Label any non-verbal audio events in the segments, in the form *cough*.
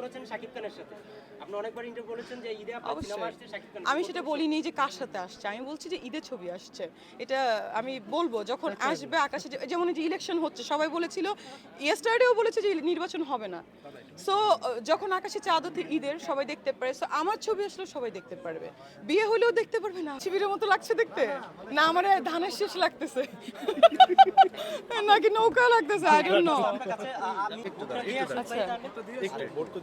করেছেন শাকিব খানের সাথে। আপনি অনেকবার ইন্টারভিউ বলেছেন যে ঈদে আপনার সিনেমা আসছে শাকিব খান আমি সেটা বলিনি যে কার সাথে আসছে। আমি বলছি যে ঈদের ছবি আসছে। এটা আমি বলব যখন আসবে আকাশে যে- যেমন যে ইলেকশন হচ্ছে সবাই বলেছিল ইয়েস্টারডেও বলেছে যে নির্বাচন হবে না। সো যখন আকাশে চাঁদ ওঠে ঈদের সবাই দেখতে পারে। সো আমার ছবি আসলে সবাই দেখতে পারবে। বিয়ে হলেও দেখতে পারবে না। শিবিরের মতো লাগছে দেখতে? না আমার ধানের শেষ লাগতেছে। *laughs* নাকি নৌকা লাগতেছে? আই ডোন্ট নো আপনার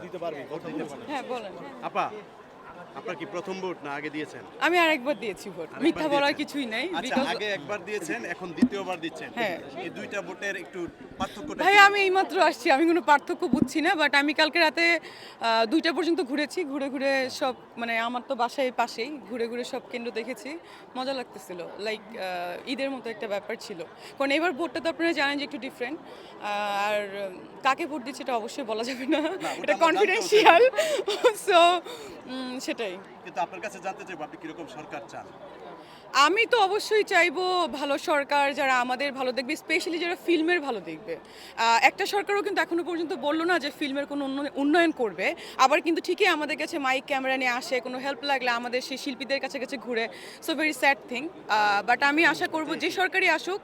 দিতে পারবি? হ্যাঁ বলেন। আপা আপনার কি প্রথম ভোট না আগে দিয়েছেন? আমি আরেকবার দিয়েছি ভোট। মিথ্যা বলার কিছুই নেই আচ্ছা আগে একবার দিয়েছেন এখন দ্বিতীয়বার দিচ্ছেন। হ্যাঁ। এই দুইটা ভোটের একটু পার্থক্যটা ভাই আমি এইমাত্র আসছি আমি কোনো পার্থক্য বুঝছি না বাট আমি কালকে রাতে দুইটা পর্যন্ত ঘুরেছি ঘুরে ঘুরে সব মানে আমার তো বাসায় পাশেই ঘুরে ঘুরে সব কেন্দ্র দেখেছি মজা লাগতেছিল লাইক ঈদের মতো একটা ব্যাপার ছিল। কারণ এবার ভোটটা তো আপনারা জানেন যে একটু ডিফারেন্ট আর কাকে ভোট দিচ্ছে এটা অবশ্যই বলা যাবে না এটা কনফিডেন্সিয়াল সো *laughs* সেটাই। কিন্তু আপনার কাছে জানতে চাইব আপনি কীরকম সরকার চান? আমি তো অবশ্যই চাইব ভালো সরকার যারা আমাদের ভালো দেখবে স্পেশালি যারা ফিল্মের ভালো দেখবে। একটা সরকারও কিন্তু এখনও পর্যন্ত বলল না যে ফিল্মের কোনো উন্নয়ন- করবে। আবার কিন্তু ঠিকই আমাদের কাছে মাইক ক্যামেরা নিয়ে আসে, কোনো হেল্প লাগলে আমাদের সেই শিল্পীদের কাছে কাছে ঘুরে। So very sad thing but আমি আশা করব যে সরকারই আসুক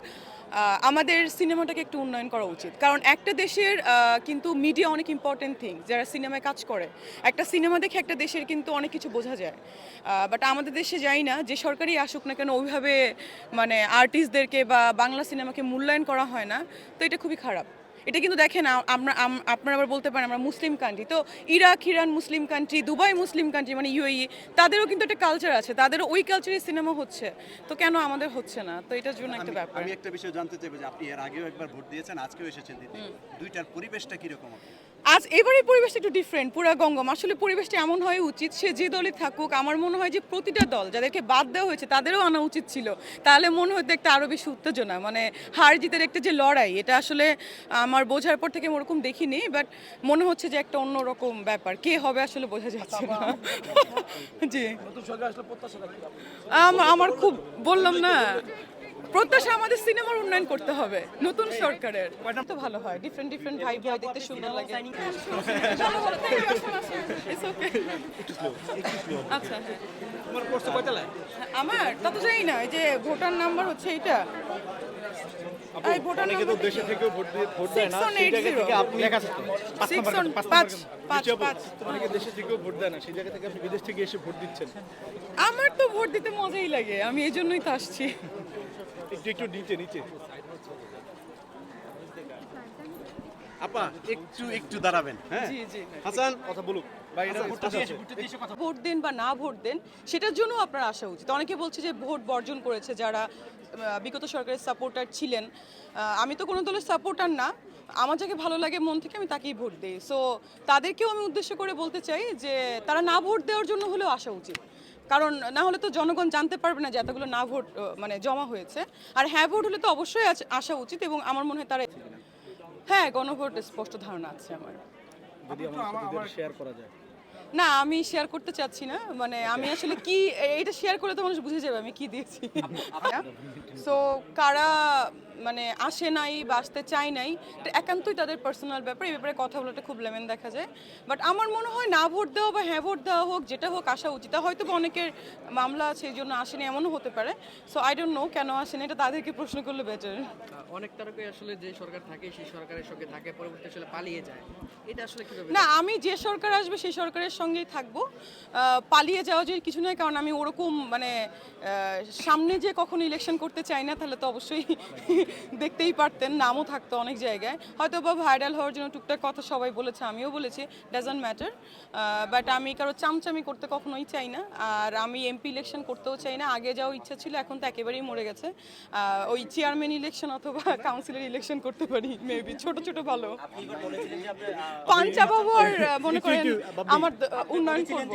আমাদের সিনেমাটাকে একটু উন্নয়ন করা উচিত। কারণ একটা দেশের কিন্তু মিডিয়া অনেক ইম্পর্টেন্ট থিং যারা সিনেমায় কাজ করে। একটা সিনেমা দেখে একটা দেশের কিন্তু অনেক কিছু বোঝা যায়। বাট আমাদের দেশে যাই না, যে সরকারই আসুক না কেন ওইভাবে মানে আর্টিস্টদেরকে বা বাংলা সিনেমাকে মূল্যায়ন করা হয় না তো এটা খুবই খারাপ। এটা কিন্তু দেখেন আমরা আপনারা আবার বলতে পারেন আমরা মুসলিম কান্ট্রি তো Iraq Iran Muslim country Dubai Muslim country মানে ইউএই তাদেরও কিন্তু একটা কালচার আছে তাদেরও ওই কালচারের সিনেমা হচ্ছে তো কেন আমাদের হচ্ছে না? তো এটার জন্য একটা ব্যাপার। আমি একটা বিষয় জানতে চাইব যে আপনি এর আগেও একবার ভোট দিয়েছেন আজকেও এসেছেন দিতে। দুইটার পরিবেশটা কীরকম? আজ এবারের পরিবেশটা একটু ডিফারেন্ট পুরা গঙ্গম। আসলে পরিবেশটা এমন হয় উচিত সে যে দলই থাকুক আমার মনে হয় যে প্রতিটা দল যাদেরকে বাদ দেওয়া হয়েছে তাদেরও আনা উচিত ছিল। তাহলে মনে হতো একটা আরও বেশি উত্তেজনা মানে হার জিতের একটা যে লড়াই এটা আসলে আমার বোঝার পর থেকে ওরকম দেখিনি বাট মনে হচ্ছে যে একটা অন্যরকম ব্যাপার। কে হবে আসলে বোঝা যাচ্ছে না। *laughs* জি। আম- আমার খুব বললাম না। প্রত্যাশা আমাদের সিনেমার উন্নয়ন করতে হবে নতুন সরকারের। তো ভালো হয় ডিফারেন্ট ডিফারেন্ট ভাই ভাই দেখতে সুন্দর লাগে. আচ্ছা। হ্যাঁ। হ্যাঁ, আমার? তা তো জানি না যে ভোটার নাম্বার হচ্ছে এই ভোটার তো দেশে থেকেও ভোট দিয়ে ভোট দেয় না সেই জায়গা থেকে আপনি লেখা আছে পাঁচ নাম্বার, পাঁচ পাঁচ, পাঁচ, নিচে পাঁচ। তো অনেকে দেশে থেকেও ভোট দেয় না সেই জায়গা থেকে আপনি বিদেশ থেকে এসে ভোট দিচ্ছেন। আমার তো ভোট দিতে মজাই লাগে আমি এই জন্যই তো আসছি। একটু একটু নিচে নিচে। আপা একটু একটু দাঁড়াবেন হ্যাঁ? হাসান? কথা বলুক। ভোট দেন বা না ভোট দেন সেটার জন্য আপনার আসা উচিত। অনেকে বলছে যে ভোট বর্জন করেছে যারা বিগত সরকারের সাপোর্টার ছিলেন। আমি তো কোনো দলের সাপোর্টার না। আমার যাকে ভালো লাগে মন থেকে আমি তাকেই ভোট দিই। সো তাদেরকেও আমি উদ্দেশ্য করে বলতে চাই যে তারা না ভোট দেওয়ার জন্য হলেও আসা উচিত। কারণ না হলে তো জনগণ জানতে পারবে না যে এতগুলো না ভোট মানে জমা হয়েছে। আর হ্যাঁ ভোট হলে তো অবশ্যই আসা উচিত এবং আমার মনে হয় তারা হ্যাঁ গণভোট স্পষ্ট ধারণা আছে আমার। যদি আমার শেয়ার করা যায়। না আমি শেয়ার করতে চাচ্ছি না। মানে আমি আসলে কি এইটা শেয়ার করে তো মানুষ বুঝে যাবে আমি কি দিয়েছি। সো কারা মানে আসে নাই বা আসতে চাই নাই এটা একান্তই তাদের পার্সোনাল ব্যাপার এই ব্যাপারে কথা বলাটা খুব লেমেন দেখা যায়। বাট আমার মনে হয় না ভোট দেওয়া বা হ্যাঁ ভোট দেওয়া হোক যেটা হোক আসা উচিত। হয়তো বা অনেকের মামলা আছে এই জন্য আসেনি এমনও হতে পারে। সো আই ডোন্ট নো কেন আসেনি এটা তাদেরকে প্রশ্ন করলে বেটার অনেক তারকাই আসলে যে সরকার থাকে সেই সরকারের সঙ্গে থাকে পরবর্তী আসলে পালিয়ে যায়। এটা আসলে কীভাবে না আমি যে সরকার আসবে সেই সরকারের সঙ্গেই থাকব। পালিয়ে যাওয়া যে কিছু নয় কারণ আমি ওরকম মানে সামনে যে কখনো ইলেকশন করতে চাই না তাহলে তো অবশ্যই দেখতেই পারতেন নামও থাকতো অনেক জায়গায়। হয়তো বা ভাইরাল হওয়ার জন্য টুকটাক কথা সবাই বলেছে আমিও বলেছি ডাজন্ট ম্যাটার বাট আমি কারও চামচামি করতে কখনোই চাই না আর আমি এমপি ইলেকশন করতেও চাই না। আগে যাওয়ার ইচ্ছা ছিল এখন তো একেবারেই মরে গেছে। ওই চেয়ারম্যান ইলেকশন অথবা কাউন্সিলর ইলেকশন করতে পারি মেবি ছোট ছোট ভালো। আপনি এবার বলেছিলেন যে আপনি আহ, পাঞ্জাব আবার আহ, মনে করেন আমার উন্নয়ন করব।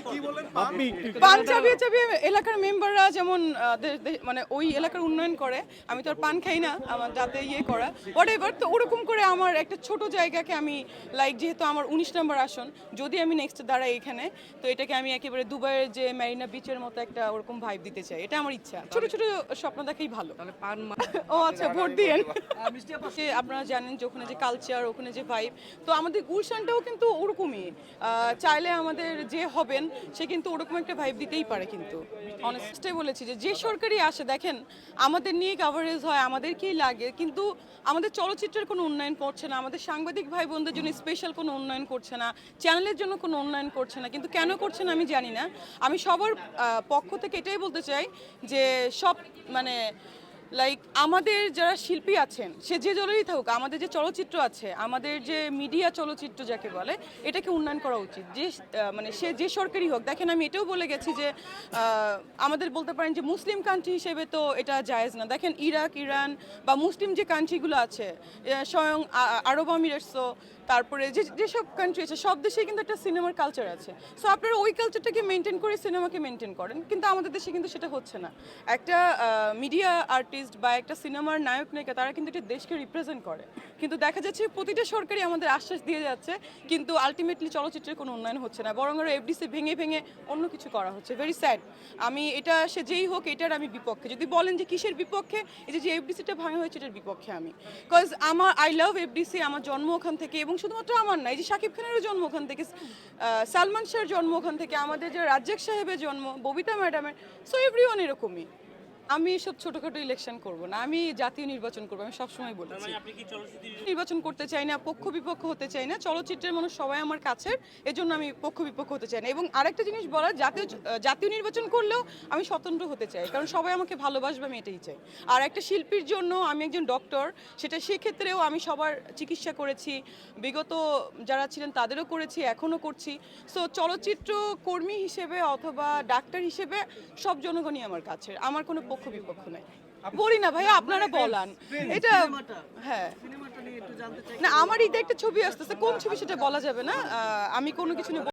একটু পাঞ্জাবি চাবি এলাকার মেম্বাররা যেমন মানে ওই এলাকার উন্নয়ন করে আমি তো আর পান খাই না আমার যাতে ইয়ে করা। হোয়াট এভার তো ওরকম করে আমার একটা ছোট জায়গাকে আমি লাইক যেহেতু আমার উনিশ নম্বর আসন যদি আমি নেক্সট দাঁড়াই এখানে তো এটাকে আমি একেবারে দুবাইয়ের যে ম্যারিনা বিচের মতো একটা ওরকম ভাইব দিতে চাই। এটা আমার ইচ্ছা। ছোট ছোট স্বপ্ন দেখাই ভালো। ও আচ্ছা ভোট দিয়েন। আপনারা জানেন যে ওখানে যে কালচার ওখানে যে ভাইব তো আমাদের গুলশানটাও কিন্তু ওরকমই। আহ, চাইলে আমাদের যে হবেন সে কিন্তু ওরকম একটা ভাইব দিতেই পারে কিন্তু। অনেস্টে বলেছি যে যে সরকারি আসে দেখেন আমাদের নিয়ে কাভারেজ হয় আমাদেরকেই লাগে, কিন্তু আমাদের চলচ্চিত্রের কোনো উন্নয়ন করছে না, আমাদের সাংবাদিক ভাই বোনদের জন্য স্পেশাল কোনো উন্নয়ন করছে না চ্যানেলের জন্য কোনো উন্নয়ন করছে না, কিন্তু কেন করছে না আমি জানি না। আমি সবার পক্ষ থেকে এটাই বলতে চাই যে সব মানে লাইক আমাদের যারা শিল্পী আছেন, সে যে দলেরই থাকুক, আমাদের যে চলচ্চিত্র আছে, আমাদের যে মিডিয়া চলচ্চিত্র যাকে বলে, এটাকে উন্নয়ন করা উচিত। যে মানে সে যে সরকারি হোক, দেখেন আমি এটাও বলে গেছি যে আমাদের বলতে পারেন যে মুসলিম কান্ট্রি হিসেবে তো এটা জায়েজ না। দেখেন ইরাক, ইরান বা মুসলিম যে কান্ট্রিগুলো আছে স্বয়ং আরব আমিরাটসও তারপরে যে, যেসব কান্ট্রি আছে, সব দেশেই কিন্তু একটা সিনেমার কালচার আছে। সো আপনারা ওই কালচারটাকে মেনটেন করে সিনেমাকে মেনটেন করেন, কিন্তু আমাদের দেশে কিন্তু সেটা হচ্ছে না। একটা মিডিয়া আর্টিস্ট বা একটা সিনেমার নায়ক, নায়িকা, তারা কিন্তু একটা দেশকে রিপ্রেজেন্ট করে। কিন্তু দেখা যাচ্ছে প্রতিটা সরকারই আমাদের আশ্বাস দিয়ে যাচ্ছে, কিন্তু আলটিমেটলি চলচ্চিত্রের কোনো উন্নয়ন হচ্ছে না। বরং আরও এফডিসি ভেঙে ভেঙে অন্য কিছু করা হচ্ছে। ভেরি স্যাড আমি, এটা সে যেই হোক, এটার আমি বিপক্ষে। যদি বলেন যে কিসের বিপক্ষে, এই যে এফডিসিটা ভাঙা হয়েছে, এটার বিপক্ষে আমি। বিকজ আমার আই লাভ এফডিসি আমার জন্ম ওখান থেকে এবং শুধুমাত্র আমার না, এই যে শাকিব খানেরও জন্ম ওখান থেকে সালমান শাহর জন্ম ওখান থেকে, আমাদের যে রাজ্জাক সাহেবের জন্ম, ববিতা ম্যাডামের সো এভরিওয়ান এরকমই। আমি এসব ছোটখাটো ইলেকশন করব না। আমি জাতীয় নির্বাচন করব আমি সবসময় বলেছি। নির্বাচন করতে চাই না পক্ষ বিপক্ষ হতে চাই না। চলচ্চিত্রের মানুষ সবাই আমার কাছের এজন্য আমি পক্ষ বিপক্ষ হতে চাই না। এবং আরেকটা জিনিস বলার জাতীয় জাতীয় নির্বাচন করলেও আমি স্বতন্ত্র হতে চাই কারণ সবাই আমাকে ভালোবাসবে আমি এটাই চাই। আর একটা শিল্পীর জন্য আমি একজন ডক্টর সেটা সেক্ষেত্রেও আমি সবার চিকিৎসা করেছি। বিগত যারা ছিলেন তাদেরও করেছি এখনও করছি। সো চলচ্চিত্র কর্মী হিসেবে অথবা ডাক্তার হিসেবে সব জনগণই আমার কাছের। আমার কোনো পক্ষ বিপক্ষ নাই। বলি না ভাইয়া আপনারা বলান। এটা হ্যাঁ। সিনেমাটা নিয়ে একটু জানতে চাই। না আমার ঈদে একটা ছবি আসতেছে কোন ছবি সেটা বলা যাবে না। আহ, আমি কোনো কিছু নিয়ে